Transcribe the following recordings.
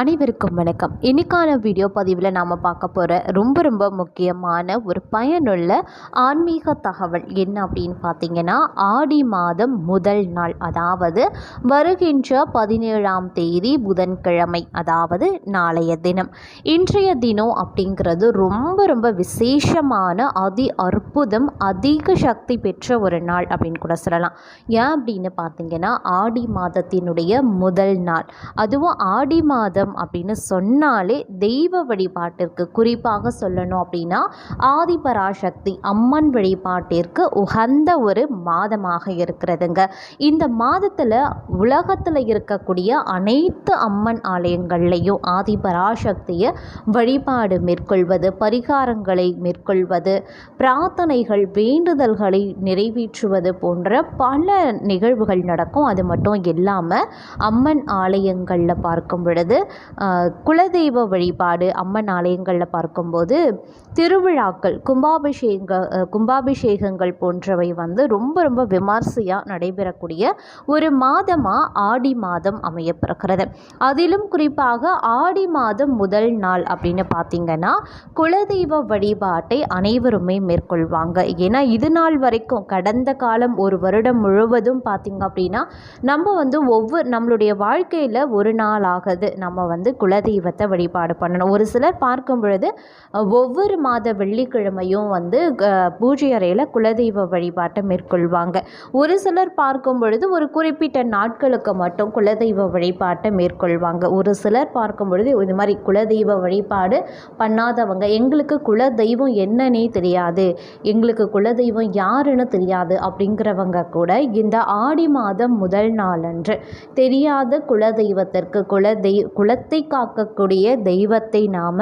அனைவருக்கும் வணக்கம். இன்றைக்கான வீடியோ பதிவில் நாம் பார்க்க போகிற ரொம்ப ரொம்ப முக்கியமான ஒரு பயனுள்ள ஆன்மீக தகவல் என்ன அப்படின்னு பார்த்தீங்கன்னா ஆடி மாதம் முதல் நாள் அதாவது வருகின்ற பதினேழாம் தேதி புதன்கிழமை அதாவது நாளைய தினம். இன்றைய தினம் அப்படிங்கிறது ரொம்ப ரொம்ப விசேஷமான அதி அற்புதம் அதிக சக்தி பெற்ற ஒரு நாள் அப்படின்னு கூட சொல்லலாம். ஏன் அப்படின்னு பார்த்தீங்கன்னா ஆடி மாதத்தினுடைய முதல் நாள். அதுவும் ஆடி மாதம் அப்படின்னு சொன்னாலே தெய்வ வழிபாட்டிற்கு குறிப்பாக சொல்லணும் அப்படின்னா ஆதிபராசக்தி அம்மன் வழிபாட்டிற்கு உகந்த ஒரு மாதமாக இருக்கிறதுங்க. இந்த மாதத்தில் உலகத்தில் இருக்கக்கூடிய அனைத்து அம்மன் ஆலயங்கள்லையும் ஆதிபராசக்தியை வழிபாடு மேற்கொள்வது பரிகாரங்களை மேற்கொள்வது பிரார்த்தனைகள் வேண்டுதல்களை நிறைவேற்றுவது போன்ற பல நிகழ்வுகள் நடக்கும். அது மட்டும் இல்லாமல் அம்மன் ஆலயங்களில் பார்க்கும் பொழுது குலதெய்வ வழிபாடு அம்மன் ஆலயங்களில் பார்க்கும்போது திருவிழாக்கள் கும்பாபிஷேக கும்பாபிஷேகங்கள் போன்றவை வந்து ரொம்ப ரொம்ப விமர்சையாக நடைபெறக்கூடிய ஒரு மாதமாக ஆடி மாதம் அமையப்பிறக்கிறது அதிலும் குறிப்பாக ஆடி மாதம் முதல் நாள் அப்படின்னு பார்த்தீங்கன்னா குலதெய்வ வழிபாட்டை அனைவருமே மேற்கொள்வாங்க. ஏன்னா இது நாள் வரைக்கும் கடந்த காலம் ஒரு வருடம் முழுவதும் பார்த்திங்க அப்படின்னா நம்ம வந்து ஒவ்வொரு நம்மளுடைய வாழ்க்கையில் ஒரு நாள் ஆகுது. நம்ம வந்து குலதெய்வத்தை வழிபாடு பண்ணணும். ஒரு சிலர் பார்க்கும் பொழுது ஒவ்வொரு மாத வெள்ளிக்கிழமையும் வந்து பூஜை அறையில் குலதெய்வ வழிபாட்டை மேற்கொள்வாங்க. ஒரு சிலர் பார்க்கும் பொழுது ஒரு குறிப்பிட்ட நாட்களுக்கு மட்டும் குலதெய்வ வழிபாட்டை மேற்கொள்வாங்க. ஒரு சிலர் பார்க்கும் பொழுது இது மாதிரி குலதெய்வ வழிபாடு பண்ணாதவங்க எங்களுக்கு குலதெய்வம் என்னன்னே தெரியாது. எங்களுக்கு குலதெய்வம் யாருன்னு தெரியாது அப்படிங்கிறவங்க கூட இந்த ஆடி மாதம் முதல் நாளன்று தெரியாத குலதெய்வத்திற்கு குலதெய் குலத்தை காக்கக்கூடிய தெய்வத்தை நாம்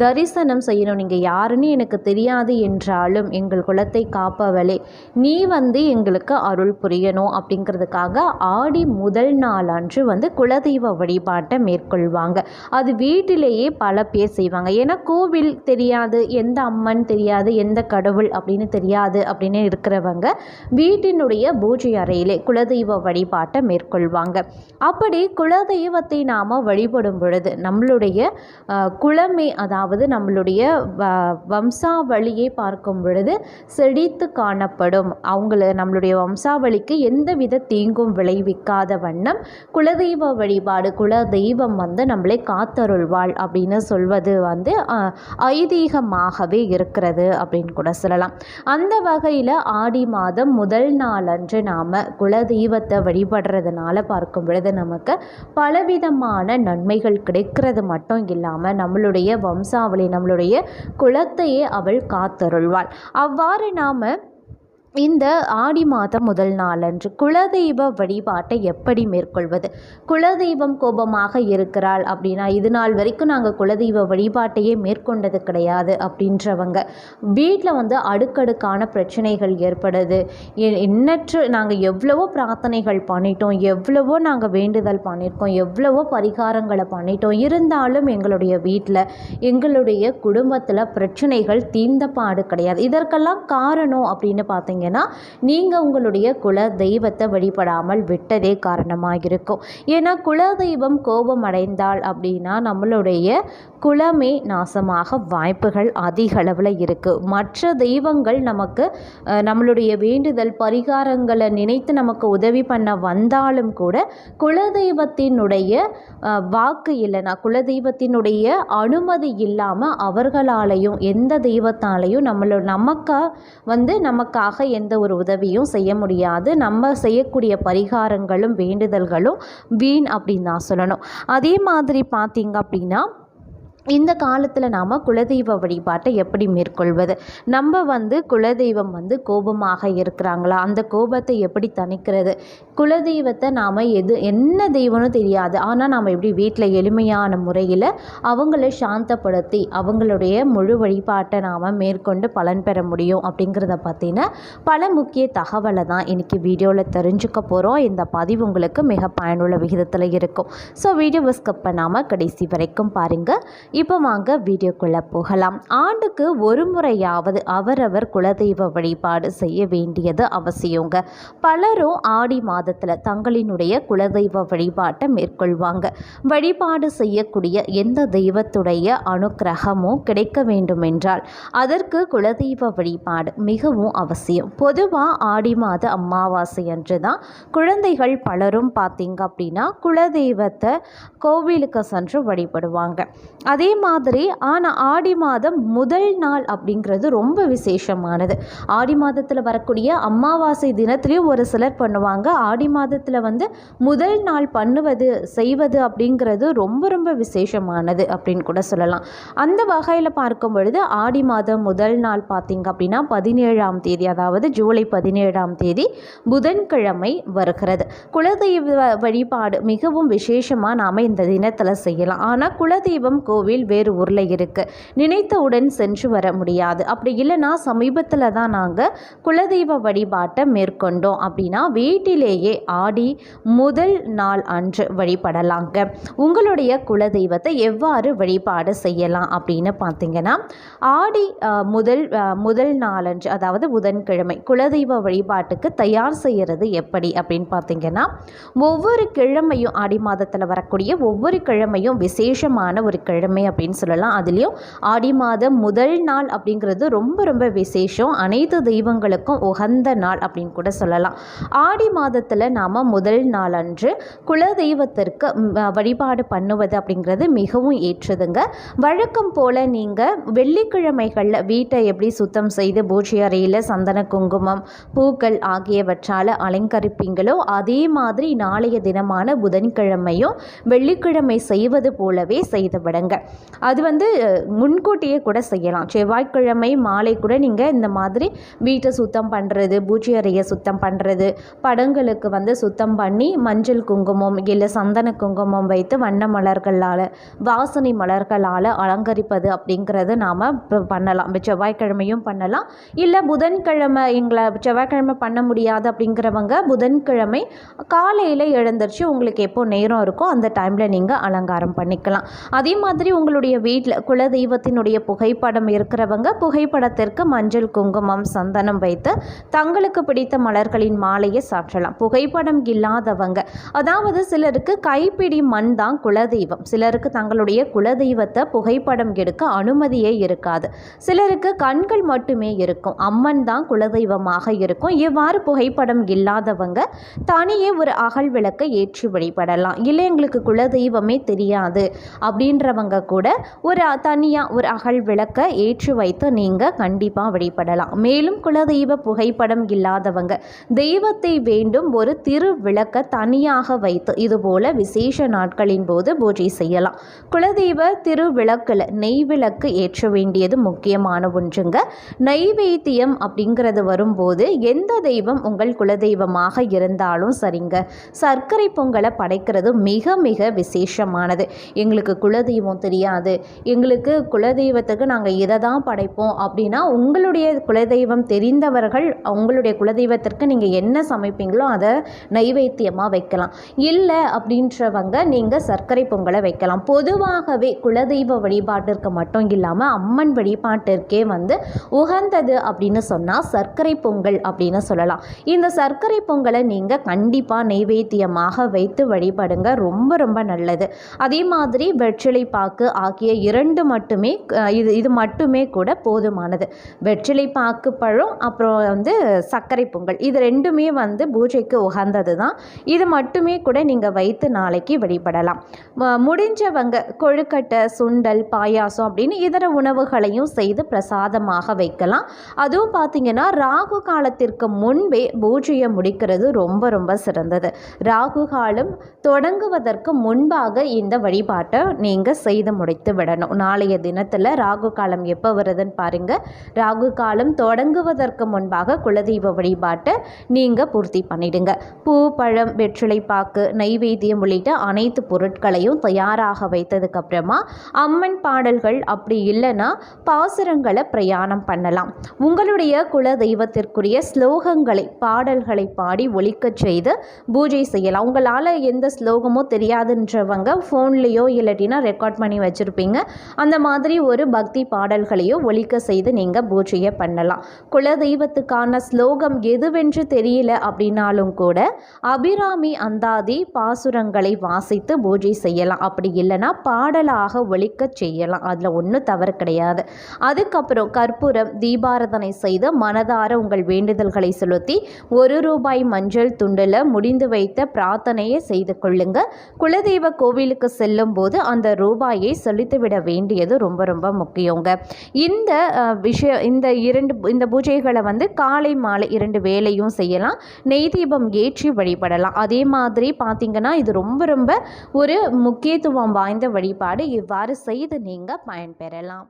தரிசனம் செய்யணும். நீங்கள் யாருன்னு எனக்கு தெரியாது என்றாலும் எங்கள் குலத்தை காப்பவளே நீ வந்து எங்களுக்கு அருள் புரியணும் அப்படிங்கிறதுக்காக ஆடி முதல் நாளன்று வந்து குலதெய்வ வழிபாட்டை மேற்கொள்வாங்க. அது வீட்டிலேயே பல பேர் செய்வாங்க. ஏன்னா கோவில் தெரியாது எந்த அம்மன் தெரியாது எந்த கடவுள் அப்படின்னு தெரியாது அப்படின்னு இருக்கிறவங்க வீட்டினுடைய பூஜை அறையிலே குலதெய்வ வழிபாட்டை மேற்கொள்வாங்க. அப்படி குலதெய்வத்தை நாம் வழிபடும் பொழுது நம்மளுடைய குளமே குலமே அதாவது நம்மளுடைய வ- வம்சாவளியை பார்க்கும் பொழுது செழித்து காணப்படும். அவங்கள நம்மளுடைய வம்சாவளிக்கு எந்தவித தீங்கும் விளைவிக்காத வண்ணம் குலதெய்வ வழிபாடு குலதெய்வம் வந்து நம்மளை காத்தருள்வாள் அப்படின்னு சொல்வது வந்து ஐதீகமாகவே இருக்கிறது அப்படின்னு கூட சொல்லலாம். அந்த வகையில் ஆடி மாதம் முதல் நாளன்று நாம் குலதெய்வத்தை வழிபடுறதுனால பார்க்கும் பொழுது நமக்கு பலவிதமான நன்மை நன்மைகள் கிடைக்கிறது மட்டும் இல்லாமல் நம்மளுடைய வம்சாவளி நம்மளுடைய குலத்தையே அவள் காத்தருள்வாள். அவ்வாறு நாம் இந்த ஆடி மாதம் முதல் நாளன்று குலதெய்வ வழிபாட்டை எப்படி மேற்கொள்வது? குலதெய்வம் கோபமாக இருக்கிறாள் அப்படின்னா இது நாள் வரைக்கும் நாங்கள் குலதெய்வ வழிபாட்டையே மேற்கொண்டது கிடையாது அப்படின்றவங்க. வீட்டில் வந்து அடுக்கடுக்கான பிரச்சனைகள் ஏற்படுது. எண்ணற்று நாங்கள் எவ்வளவோ பிரார்த்தனைகள் பண்ணிட்டோம் எவ்வளவோ நாங்கள் வேண்டுதல் பண்ணியிருக்கோம் எவ்வளவோ பரிகாரங்களை பண்ணிட்டோம். இருந்தாலும் எங்களுடைய வீட்டில் எங்களுடைய குடும்பத்தில் பிரச்சனைகள் தீர்ந்த பாடு கிடையாது. இதற்கெல்லாம் காரணம் அப்படின்னு பார்த்தீங்கன்னா நீங்கள் உங்களுடைய குல தெய்வத்தை வழிபடாமல் விட்டதே காரணமாக இருக்கும் ஏன்னா குலதெய்வம் கோபம் அடைந்தால் அப்படின்னா நம்மளுடைய குலமே நாசமாக வாய்ப்புகள் அதிக அளவில் இருக்குது மற்ற தெய்வங்கள் நமக்கு நம்மளுடைய வேண்டுதல் பரிகாரங்களை நினைத்து நமக்கு உதவி பண்ண வந்தாலும் கூட குலதெய்வத்தினுடைய அஹ், வாக்கு இல்லைனா குலதெய்வத்தினுடைய அனுமதி இல்லாமல் அவர்களாலையும் எந்த தெய்வத்தாலையும் நம்மளோட நமக்கா வந்து நமக்காக எந்த ஒரு உதவியும் செய்ய முடியாது. நம்ம செய்யக்கூடிய பரிகாரங்களும் வேண்டுதல்களும் வீண் அப்படின்னு தான் சொல்லணும். அதே மாதிரி பார்த்தீங்க அப்படின்னா இந்த காலத்தில் நாம் குலதெய்வ வழிபாட்டை எப்படி மேற்கொள்வது? நம்ம வந்து குலதெய்வம் வந்து கோபமாக இருக்கிறாங்களா? அந்த கோபத்தை எப்படி தணிக்கிறது? குலதெய்வத்தை நாம் எது என்ன தெய்வம்னு தெரியாது. ஆனால் நாம் எப்படி வீட்டில் எளிமையான முறையில் அவங்கள சாந்தப்படுத்தி அவங்களுடைய முழு வழிபாட்டை நாம் மேற்கொண்டு பலன் பெற முடியும் அப்படிங்கிறத பற்றின பல முக்கிய தகவலை தான் இன்றைக்கி வீடியோவில் தெரிஞ்சுக்க போகிறோம் இந்த பதிவு உங்களுக்கு மிக பயனுள்ள விகிதத்தில் இருக்கும். ஸோ வீடியோவை ஸ்கிப் பண்ணாமல் கடைசி வரைக்கும் பாருங்கள் இப்போ வாங்க வீடியோக்குள்ளே போகலாம். ஆண்டுக்கு ஒரு முறையாவது அவரவர் குலதெய்வ வழிபாடு செய்ய வேண்டியது அவசியங்க. பலரும் ஆடி மாதத்தில் தங்களினுடைய குலதெய்வ வழிபாட்டை மேற்கொள்வாங்க. வழிபாடு செய்யக்கூடிய எந்த தெய்வத்துடைய அனுக்கிரகமும் கிடைக்க வேண்டுமென்றால் அதற்கு குலதெய்வ வழிபாடு மிகவும் அவசியம். பொதுவாக ஆடி மாத அமாவாசை அன்று தான் குழந்தைகள் பலரும் பார்த்தீங்க அப்படின்னா குலதெய்வத்தை கோவிலுக்கு சென்று வழிபடுவாங்க. அதே அதே மாதிரி ஆனால் ஆடி மாதம் முதல் நாள் அப்படிங்கிறது ரொம்ப விசேஷமானது. ஆடி மாதத்தில் வரக்கூடிய அமாவாசை தினத்துலேயும் ஒரு சிலர் பண்ணுவாங்க. ஆடி மாதத்தில் வந்து முதல் நாள் பண்ணுவது செய்வது அப்படிங்கிறது ரொம்ப ரொம்ப விசேஷமானது அப்படின்னு கூட சொல்லலாம். அந்த வகையில் பார்க்கும் பொழுது ஆடி மாதம் முதல் நாள் பார்த்திங்க அப்படின்னா பதினேழாம் தேதி அதாவது ஜூலை பதினேழாம் தேதி புதன்கிழமை வருகிறது. குலதெய்வ வழிபாடு மிகவும் விசேஷமாக நாம் இந்த தினத்தில் செய்யலாம். ஆனால் குலதெய்வம் கோவில் வேறு ஊரில் இருக்குது நினைத்தவுடன் சென்று வர முடியாது. அப்படி இல்லைன்னா சமீபத்தில் தான் நாங்கள் குலதெய்வ வழிபாட்டை மேற்கொண்டோம். அப்படின்னா வீட்டிலேயே ஆடி முதல் நாள் அன்று வழிபடலாங்க. உங்களுடைய குலதெய்வத்தை எவ்வாறு வழிபாடு செய்யலாம் அப்படின்னு பார்த்தீங்கன்னா ஆடி முதல் முதல் நாளன்று அதாவது புதன்கிழமை குலதெய்வ வழிபாட்டுக்கு தயார் செய்கிறது எப்படி அப்படின்னு பார்த்தீங்கன்னா ஒவ்வொரு கிழமையும் ஆடி மாதத்தில் வரக்கூடிய ஒவ்வொரு கிழமையும் விசேஷமான ஒரு கிழமை அப்படின்னு சொல்லலாம். அதுலேயும் ஆடி மாதம் முதல் நாள் அப்படிங்கிறது ரொம்ப ரொம்ப விசேஷம். அனைத்து தெய்வங்களுக்கும் உகந்த நாள் அப்படின்னு கூட சொல்லலாம். ஆடி மாதத்தில் நாம் முதல் நாள் அன்று குல தெய்வத்திற்கு வழிபாடு பண்ணுவது அப்படிங்கிறது மிகவும் ஏற்றதுங்க. வழக்கம் போல் நீங்கள் வெள்ளிக்கிழமைகளில் வீட்டை எப்படி சுத்தம் செய்து பூஜை அறையில் சந்தன குங்குமம் பூக்கள் ஆகியவற்றால் அலங்கரிப்பீங்களோ அதே மாதிரி நாளைய தினமான புதன்கிழமையும் வெள்ளிக்கிழமை செய்வது போலவே செய்து விடுங்க. அது வந்து முன்கூட்டியே கூட செய்யலாம். செவ்வாய்க்கிழமை மாலை கூட நீங்கள் இந்த மாதிரி வீட்டை சுத்தம் பண்ணுறது பூஜை அறையை சுத்தம் பண்ணுறது படங்களுக்கு வந்து சுத்தம் பண்ணி மஞ்சள் குங்குமம் இல்லை சந்தன குங்குமம் வைத்து வண்ண மலர்களால் வாசனை மலர்களால் அலங்கரிப்பது அப்படிங்கிறது நாம் பண்ணலாம். இப்போ செவ்வாய்க்கிழமையும் பண்ணலாம். இல்லை புதன்கிழமை எங்களை செவ்வாய்க்கிழமை பண்ண முடியாது அப்படிங்கிறவங்க புதன்கிழமை காலையில் எழுந்திரிச்சு உங்களுக்கு எப்போ நேரம் இருக்கோ அந்த டைமில் நீங்கள் அலங்காரம் பண்ணிக்கலாம். அதே மாதிரி உங்களுடைய வீட்டில் குலதெய்வத்தினுடைய புகைப்படம் இருக்கிறவங்க புகைப்படத்திற்கு மஞ்சள் குங்குமம் சந்தனம் வைத்து தங்களுக்கு பிடித்த மலர்களின் மாலையை சாற்றலாம். புகைப்படம் இல்லாதவங்க. அதாவது சிலருக்கு கைப்பிடி மண் தான் குலதெய்வம். சிலருக்கு தங்களுடைய குலதெய்வத்தை புகைப்படம் எடுக்க அனுமதியே இருக்காது. சிலருக்கு கண்கள் மட்டுமே இருக்கும். அம்மன் தான் குலதெய்வமாக இருக்கும். இவ்வாறு புகைப்படம் இல்லாதவங்க தனியே ஒரு அகல் விளக்கை ஏற்றி வழிபடலாம். இல்லை எங்களுக்கு குலதெய்வமே தெரியாது அப்படின்றவங்க கூட ஒரு தனியாக ஒரு அகல் விளக்கை ஏற்றி வைத்து நீங்கள் கண்டிப்பாக வழிபடலாம். மேலும் குலதெய்வ புகைப்படம் இல்லாதவங்க தெய்வத்தை வேண்டும் ஒரு திரு விளக்கை தனியாக வைத்து இதுபோல விசேஷ நாட்களின் போது பூஜை செய்யலாம். குலதெய்வ திருவிளக்கில் நெய் விளக்கு ஏற்ற வேண்டியது முக்கியமான ஒன்றுங்க. நைவேத்தியம் அப்படிங்கிறது வரும்போது எந்த தெய்வம் உங்கள் குலதெய்வமாக இருந்தாலும் சரிங்க. சர்க்கரை பொங்கலை படைக்கிறது மிக மிக விசேஷமானது. எங்களுக்கு குலதெய்வம் தெரியும். தெரியாது. எங்களுக்கு குலதெய்வத்துக்கு நாங்கள் இதை தான் படைப்போம் அப்படின்னா உங்களுடைய குலதெய்வம் தெரிந்தவர்கள் உங்களுடைய குலதெய்வத்திற்கு நீங்கள் என்ன சமைப்பீங்களோ அதை நைவேத்தியமாக வைக்கலாம். இல்லை அப்படின்றவங்க நீங்கள் சர்க்கரை பொங்கலை வைக்கலாம். பொதுவாகவே குலதெய்வ வழிபாட்டிற்கு மட்டும் இல்லாமல் அம்மன் வழிபாட்டிற்கே வந்து உகந்தது அப்படின்னு சொன்னால் சர்க்கரை பொங்கல் அப்படின்னு சொல்லலாம். இந்த சர்க்கரை பொங்கலை நீங்கள் கண்டிப்பாக நைவேத்தியமாக வைத்து வழிபடுங்க. ரொம்ப ரொம்ப நல்லது. அதே மாதிரி வெற்றிலை பாக்கு ஆகிய இரண்டு மட்டுமே இது இது மட்டுமே கூட போதுமானது. வெற்றிலை பாக்கு பழம் அப்புறம் வந்து சர்க்கரை பொங்கல். இது ரெண்டுமே வந்து பூஜைக்கு உகந்தது தான் இது மட்டுமே கூட நீங்கள் வைத்து நாளைக்கு வழிபடலாம் முடிஞ்சவங்க கொழுக்கட்டை சுண்டல் பாயாசம் அப்படின்னு இதர உணவுகளையும் செய்து பிரசாதமாக வைக்கலாம். அதுவும் பார்த்தீங்கன்னா ராகு காலத்திற்கு முன்பே பூஜையை முடிக்கிறது ரொம்ப ரொம்ப சிறந்தது. ராகு காலம் தொடங்குவதற்கு முன்பாக இந்த வழிபாட்டை நீங்கள் செய்து முடித்து விடணும். நாளைய தினத்தில் ராகு காலம் எப்போ வருதுன்னு பாருங்க. ராகு காலம் தொடங்குவதற்கு முன்பாக குலதெய்வ வழிபாட்டை நீங்கள் பூர்த்தி பண்ணிடுங்க. பூ பழம் வெற்றிலை பாக்கு நைவேத்தியம் உள்ளிட்ட அனைத்து பொருட்களையும் தயாராக வைத்ததுக்கு அப்புறமா அம்மன் பாடல்கள் அப்படி இல்லைன்னா பாசுரங்களை பிரயாணம் பண்ணலாம். உங்களுடைய குல தெய்வத்திற்குரிய ஸ்லோகங்களை பாடல்களை பாடி ஒழிக்கச் செய்து பூஜை செய்யலாம். உங்களால் எந்த ஸ்லோகமோ தெரியாதுன்றவங்க ஃபோன்லேயோ இல்லாட்டினா ரெக்கார்ட் பண்ணி வச்சுருப்பீங்க. அந்த மாதிரி ஒரு பக்தி பாடல்களையோ ஒழிக்க செய்து நீங்கள் பூஜையை பண்ணலாம். குலதெய்வத்துக்கான ஸ்லோகம் எதுவென்று தெரியல அப்படின்னாலும் கூட அபிராமி அந்தாதி பாசுரங்களை வாசித்து பூஜை செய்யலாம். அப்படி இல்லைன்னா பாடலாக ஒழிக்க செய்யலாம். அதில் ஒன்றும் தவறு கிடையாது. அதுக்கப்புறம் கற்பூரம் தீபாரதனை செய்து மனதார உங்கள் வேண்டுதல்களை செலுத்தி ஒரு ரூபாய் மஞ்சள் துண்டில் முடிந்து வைத்த பிரார்த்தனையை செய்து கொள்ளுங்க. குலதெய்வ கோவிலுக்கு செல்லும் போது அந்த ரூபாயை செலுத்திவிட வேண்டியது ரொம்ப ரொம்ப முக்கியங்க. இந்த விஷயம் இந்த இரண்டு இந்த பூஜைகளை வந்து காலை மாலை இரண்டு வேலையும் செய்யலாம். நெய் தீபம் ஏற்றி வழிபடலாம். அதே மாதிரி பார்த்தீங்கன்னா இது ரொம்ப ரொம்ப ஒரு முக்கியத்துவம் வாய்ந்த வழிபாடு. இவ்வாறு செய்து நீங்கள் பயன்பெறலாம்.